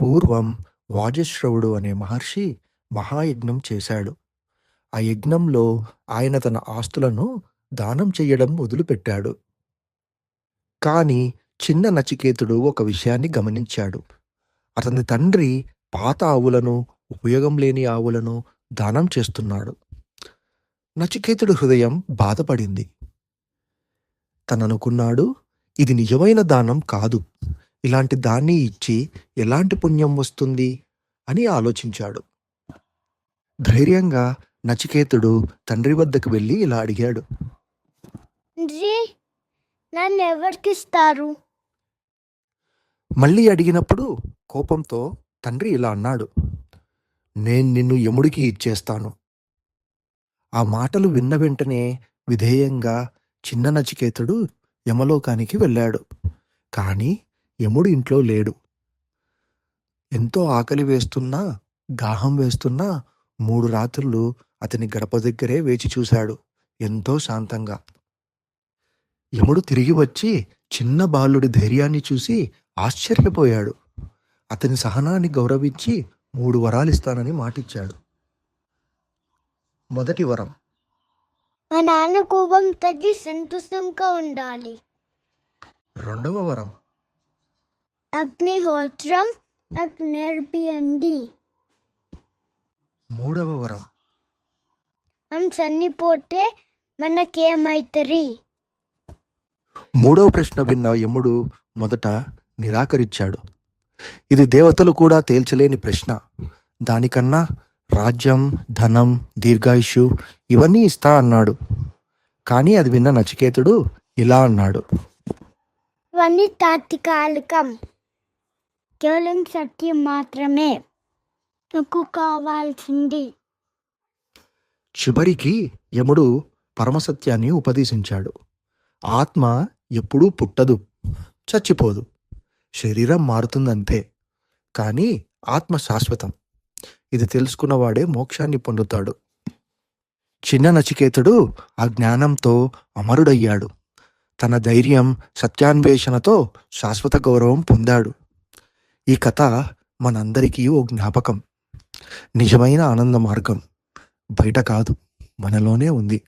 పూర్వం వాజశ్రవుడు అనే మహర్షి మహాయజ్ఞం చేశాడు. ఆ యజ్ఞంలో ఆయన తన ఆస్తులను దానం చెయ్యడం మొదలుపెట్టాడు. కాని చిన్న నచికేతుడు ఒక విషయాన్ని గమనించాడు. అతని తండ్రి పాత ఆవులను, ఉపయోగం లేని ఆవులను దానం చేస్తున్నాడు. నచికేతుడు హృదయం బాధపడింది. తననుకున్నాడు ఇది నిజమైన దానం కాదు. ఇలాంటి దాన్ని ఇచ్చి ఎలాంటి పుణ్యం వస్తుంది అని ఆలోచించాడు. ధైర్యంగా నచికేతుడు తండ్రి వద్దకు వెళ్ళి ఇలా అడిగాడు. తండ్రి నన్నెవరికిస్తారు మళ్ళీ అడిగినప్పుడు కోపంతో తండ్రి ఇలా అన్నాడు. నేను నిన్ను యముడికి ఇచ్చేస్తాను. ఆ మాటలు విన్న వెంటనే విధేయంగా చిన్న నచికేతుడు యమలోకానికి వెళ్ళాడు. కాని యముడు ఇంట్లో లేడు. ఎంతో ఆకలి వేస్తున్నా, దాహం వేస్తున్నా మూడు రాత్రులు అతని గడప దగ్గరే వేచి చూశాడు ఎంతో శాంతంగా. యముడు తిరిగి వచ్చి చిన్న బాలుడి ధైర్యాన్ని చూసి ఆశ్చర్యపోయాడు. అతని సహనాన్ని గౌరవించి మూడు వరాలిస్తానని మాటిచ్చాడు. మొదటి వరం మా నాన్న కోపం తగ్గి సంతోషంగా ఉండాలి రెండవ వరం అగ్నిహోత్రం నేర్పియండి మూడవ వరం మనం చనిపోతే మనకేమైతుంది మూడవ ప్రశ్న విన్న యముడు మొదట నిరాకరించాడు. ఇది దేవతలు కూడా తేల్చలేని ప్రశ్న. దానికన్నా రాజ్యం, ధనం, దీర్ఘాయుష్షు ఇవన్నీ ఇస్తా అన్నాడు. కానీ అది విన్న నచికేతుడు ఇలా అన్నాడు. ఇవన్నీ తాత్కాలికం కేవలం సత్యం మాత్రమే నాకు కావాల్సింది చివరికి యముడు పరమసత్యాన్ని ఉపదేశించాడు. ఆత్మ ఎప్పుడూ పుట్టదు, చచ్చిపోదు. శరీరం మారుతుందంతే. కానీ ఆత్మ శాశ్వతం. ఇది తెలుసుకున్నవాడే మోక్షాన్ని పొందుతాడు. చిన్న నచికేతుడు ఆ జ్ఞానంతో అమరుడయ్యాడు. తన ధైర్యం, సత్యాన్వేషణతో శాశ్వత గౌరవం పొందాడు. ఈ కథ మనందరికీ ఓ జ్ఞాపకం. నిజమైన ఆనంద మార్గం బయట కాదు మనలోనే ఉంది.